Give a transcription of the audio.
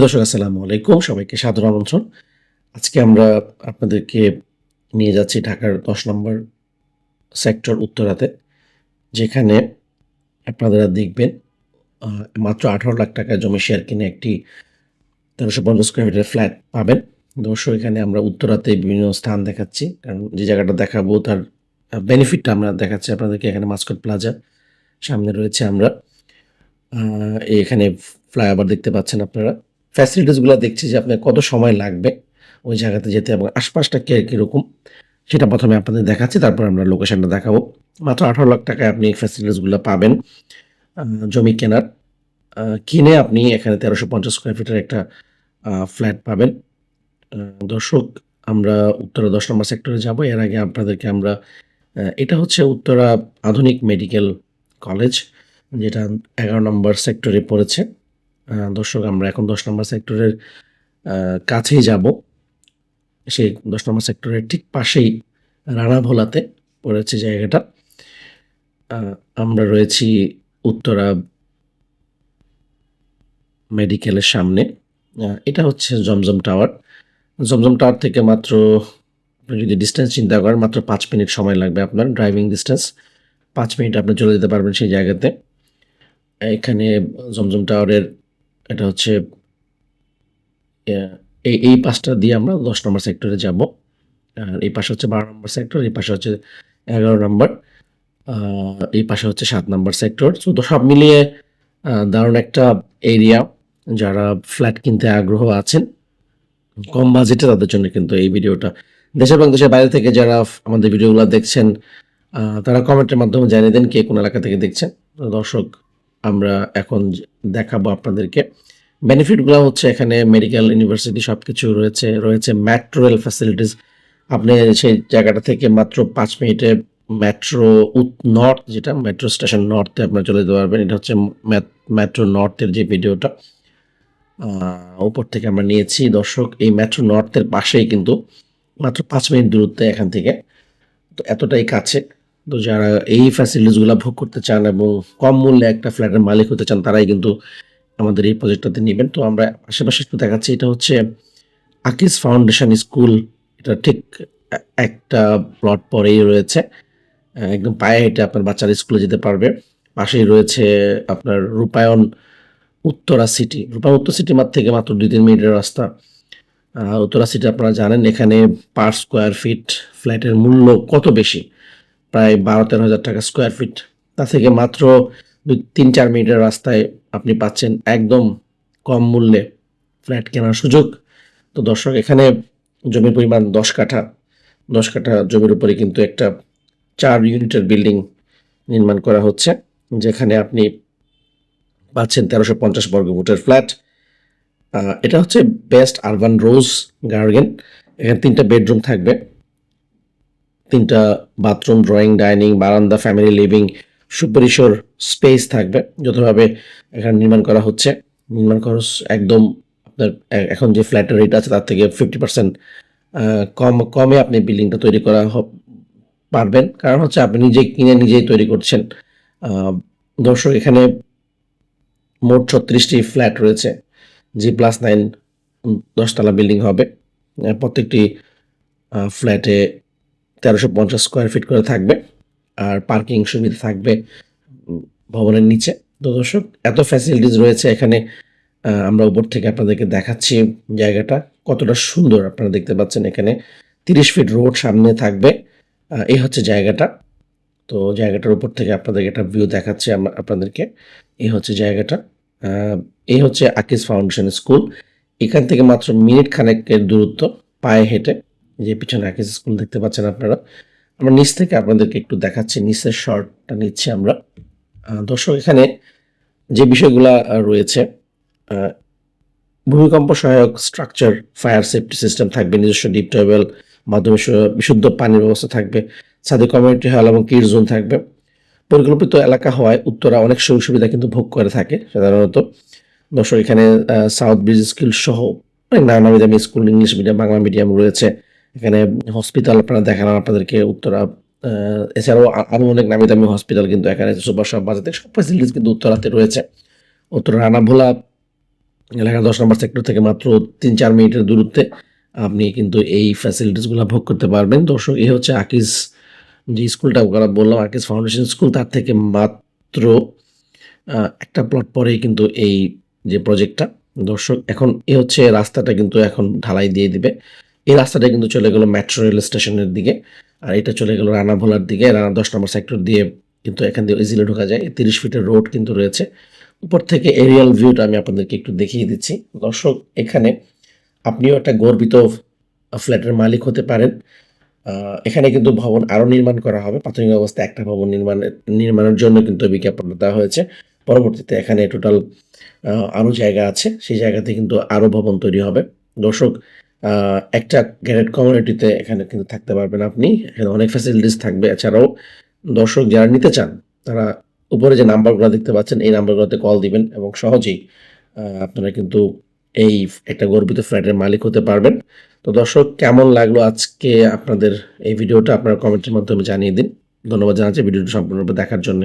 দর্শক, আসসালামু আলাইকুম। সবাইকে সাদর আমন্ত্রণ। আজকে আমরা আপনাদেরকে নিয়ে যাচ্ছি ঢাকার দশ নম্বর সেক্টর উত্তরাতে, যেখানে আপনারা দেখবেন মাত্র আঠারো লাখ টাকা জমি শেয়ার কিনে একটি তেরোশো পঞ্চাশ স্কোয়ার ফিটের ফ্ল্যাট পাবেন। দর্শক এখানে আমরা উত্তরাতে বিভিন্ন স্থান দেখাচ্ছি, কারণ যে জায়গাটা দেখাবো, তার বেনিফিটটা আমরা দেখাচ্ছি আপনাদেরকে। এখানে মাস্কট প্লাজা সামনে রয়েছে আমরা। এখানে ফ্লাইওভার দেখতে পাচ্ছেন আপনারা। ফ্যাসিলিটিসগুলো দেখছি যে আপনার কত সময় লাগবে ওই জায়গাতে যেতে এবং আশপাশটা কে কীরকম, সেটা প্রথমে আপনাদের দেখাচ্ছি, তারপর আমরা লোকেশনটা দেখাবো। মাত্র আঠারো লাখ টাকায় আপনি ফ্যাসিলিটিসগুলো পাবেন। জমি কেনার কিনে আপনি এখানে তেরোশো পঞ্চাশ স্কোয়ার ফিটের একটা ফ্ল্যাট পাবেন। দর্শক, আমরা উত্তরা দশ নম্বর সেক্টরে যাব, এর আগে আপনাদেরকে আমরা এটা হচ্ছে উত্তরা আধুনিক মেডিকেল কলেজ যেটা এগারো নম্বর সেক্টরে পড়েছে। দর্শক, আমরা এখন দশ নম্বর সেক্টরের কাছেই যাব। সেই দশ নম্বর সেক্টরের ঠিক পাশেই রানাভোলাতে পড়েছে জায়গাটা। আমরা রয়েছি উত্তরা মেডিকেলের সামনে। এটা হচ্ছে জমজম টাওয়ার। জমজম টাওয়ার থেকে মাত্র যদি ডিস্টেন্স চিন্তা করেন, মাত্র পাঁচ মিনিট সময় লাগবে আপনার ড্রাইভিং ডিস্টেন্স পাঁচ মিনিট আপনি চলে যেতে পারবেন সেই জায়গাতে। এখানে জমজম টাওয়ারের এটা হচ্ছে এই এই পাশটা দিয়ে আমরা দশ নম্বর সেক্টরে যাব। আর এই পাশে হচ্ছে বারো নম্বর সেক্টর এই পাশে হচ্ছে এগারো নম্বর এই পাশে হচ্ছে সাত নম্বর সেক্টর তো সব মিলিয়ে দারুণ একটা এরিয়া যারা ফ্ল্যাট কিনতে আগ্রহ আছেন, কম বাজেটে তাদের জন্য কিন্তু এই ভিডিওটা। দেশে এবং দেশের বাইরে থেকে যারা আমাদের ভিডিওগুলো দেখছেন তারা কমেন্টের মাধ্যমে জানিয়ে দেন কে কোন এলাকা থেকে দেখছেন। দর্শক আমরা এখন দেখাবো আপনাদেরকে। বেনিফিটগুলো হচ্ছে এখানে মেডিকেল ইউনিভার্সিটি সব কিছু রয়েছে রয়েছে মেট্রো রেল ফ্যাসিলিটিস আপনি সেই জায়গাটা থেকে মাত্র পাঁচ মিনিটে মেট্রো নর্থ যেটা মেট্রো স্টেশন নর্থে আপনার চলে যেতে পারবেন। এটা হচ্ছে মেট্রো নর্থের যে ভিডিওটা উপর থেকে আমরা নিয়েছি। দর্শক, এই মেট্রো নর্থের পাশেই কিন্তু মাত্র পাঁচ মিনিট দূরত্বে এখান থেকে। তো এতটাই কাছে। তো যারা এই ফ্যাসিলিটিসগুলো ভোগ করতে চান এবং কম মূল্যে একটা ফ্ল্যাটের মালিক হতে চান, তারাই কিন্তু আমাদের এই প্রজেক্টটাতে নেবেন। তো আমরা আশেপাশে একটু দেখাচ্ছি, এটা হচ্ছে আকিস ফাউন্ডেশন স্কুল এটা ঠিক একটা প্লট পরেই রয়েছে। একদম পায়ে হেঁটে আপনার বাচ্চারা স্কুলে যেতে পারবে। পাশেই রয়েছে আপনার রূপায়ণ উত্তরা সিটি রূপায়ণ উত্তর সিটি মাঠ থেকে মাত্র দুই তিন মিনিটের রাস্তা। উত্তরা সিটি আপনারা জানেন, এখানে পার স্কোয়ার ফিট ফ্ল্যাটের মূল্য কত বেশি? প্রায় বারো তেরো হাজার টাকা স্কোয়ার ফিট তা থেকে মাত্র দুই তিন চার মিনিটের রাস্তায় আপনি পাচ্ছেন একদম কম মূল্যে ফ্ল্যাট কেনার সুযোগ। তো দর্শক, এখানে জমির পরিমাণ দশ কাঠা। দশ কাঠা জমির উপরে কিন্তু একটা চার ইউনিটের বিল্ডিং নির্মাণ করা হচ্ছে, যেখানে আপনি পাচ্ছেন তেরোশো পঞ্চাশ বর্গ ফুটের ফ্ল্যাট এটা হচ্ছে বেস্ট আরবান রোজ গার্ডেন এখানে তিনটা বেডরুম থাকবে। তিনটা বাথরুম ড্রয়িং ডাইনিং বারান্দা ফ্যামিলি লিভিং সুপরিসর স্পেস থাকবে। যথাভাবে এখানে নির্মাণ করা হচ্ছে। নির্মাণ খরচ একদম আপনার, এখন যে ফ্ল্যাটের রেট আছে তার থেকে ফিফটি পার্সেন্ট কম, কমে আপনি বিল্ডিংটা তৈরি করা পারবেন। কারণ হচ্ছে আপনি নিজে কিনে নিজেই তৈরি করছেন। দর্শক, এখানে মোট ছত্রিশটি ফ্ল্যাট রয়েছে, জি প্লাস নাইন দশতলা বিল্ডিং হবে। প্রত্যেকটি ফ্ল্যাটে তেরোশো পঞ্চাশ স্কোয়ার ফিট করে থাকবে আর পার্কিং সুবিধা থাকবে ভবনের নিচে। তো দর্শক, এত ফ্যাসিলিটিস রয়েছে এখানে। আমরা উপর থেকে আপনাদেরকে দেখাচ্ছি জায়গাটা। কতটা সুন্দর আপনারা দেখতে পাচ্ছেন এখানে। তিরিশ ফিট রোড সামনে থাকবে। এই হচ্ছে জায়গাটা। তো জায়গাটার উপর থেকে আপনাদেরকে একটা ভিউ দেখাচ্ছি আমরা আপনাদেরকে। এই হচ্ছে জায়গাটা। এই হচ্ছে আকিস ফাউন্ডেশন স্কুল এখান থেকে মাত্র মিনিট খানেকের দূরত্ব পায়ে হেঁটে। যে পিছনে আকিস স্কুল দেখতে পাচ্ছেন আপনারা, আমরা নিচ থেকে আপনাদেরকে একটু দেখাচ্ছি, নিচের শর্টটা নিচ্ছি আমরা। দর্শক, এখানে যে বিষয়গুলা রয়েছে ভূমিকম্প সহায়ক স্ট্রাকচার ফায়ার সেফটি সিস্টেম থাকবে, নিজস্ব ডিপ টেবল মাধ্যমে বিশুদ্ধ পানির ব্যবস্থা থাকবে, ছাদে কমিউনিটি হল এবং কিড জোন থাকবে। পরিকল্পিত এলাকা হওয়ায় উত্তরা অনেক সুযোগ সুবিধা কিন্তু ভোগ করে থাকে, সাধারণত। দর্শক, এখানে সাউথ ব্রিজ স্কুল সহ অনেক নানা দামি school English medium Bangla medium রয়েছে। এখানে হসপিটাল আপনারা দেখালাম আপনাদেরকে উত্তরা এছাড়াও আ- আরও অনেক নামি দামি হসপিটাল কিন্তু এখানে সুপার শপ বাজাতে সব ফ্যাসিলিটিস কিন্তু উত্তরাতে রয়েছে। উত্তরা রানাভোলা, এলাকা দশ নম্বর সেক্টর থেকে মাত্র তিন চার মিনিটের দূরত্বে আপনি কিন্তু এই ফ্যাসিলিটিসগুলো ভোগ করতে পারবেন। দর্শক এ হচ্ছে আকিজ যে স্কুলটা ওরা বললাম আকিজ ফাউন্ডেশন স্কুল তার থেকে মাত্র একটা প্লট পরেই কিন্তু এই যে প্রজেক্টটা দর্শক, এখন এ হচ্ছে রাস্তাটা কিন্তু এখন ঢালাই দিয়ে দিবে। এই রাস্তাটা কিন্তু চলে গেল মেট্রো রেল স্টেশনের দিকে। আর এটা চলে গেল রানা ভোলার দিকে। রানা দশ নম্বর সেক্টর দিয়ে কিন্তু এখান দিয়ে ইজিলি ঢোকা যায়। তিরিশ ফিটের রোড কিন্তু রয়েছে। উপর থেকে এরিয়াল ভিউটা আমি আপনাদেরকে একটু দেখিয়ে দিচ্ছি। দর্শক, এখানে আপনিও একটা গর্বিত ফ্ল্যাটের মালিক হতে পারেন। এখানে কিন্তু ভবন আরও নির্মাণ করা হবে। প্রাথমিক অবস্থায় একটা ভবন নির্মাণ, নির্মাণের জন্য কিন্তু বিজ্ঞাপন দেওয়া হয়েছে। পরবর্তীতে এখানে টোটাল আরও জায়গা আছে। সেই জায়গাতে কিন্তু আরও ভবন তৈরি হবে। দর্শক একটা গ্যারেট কমিউনিটিতে এখানে কিন্তু থাকতে পারবেন আপনি। এখানে অনেক ফ্যাসিলিটিস থাকবে। এছাড়াও দর্শক যারা নিতে চান, তারা উপরে যে নাম্বারগুলো দেখতে পাচ্ছেন, এই নাম্বারগুলোতে কল দিবেন এবং সহজেই আপনারা কিন্তু এই একটা গর্বিত ফ্ল্যাটের মালিক হতে পারবেন। তো দর্শক, কেমন লাগল আজকে আপনাদের এই ভিডিওটা? আপনারা কমেন্টের মাধ্যমে জানিয়ে দিন। ধন্যবাদ জানাচ্ছি ভিডিওটি সম্পূর্ণরূপে দেখার জন্য।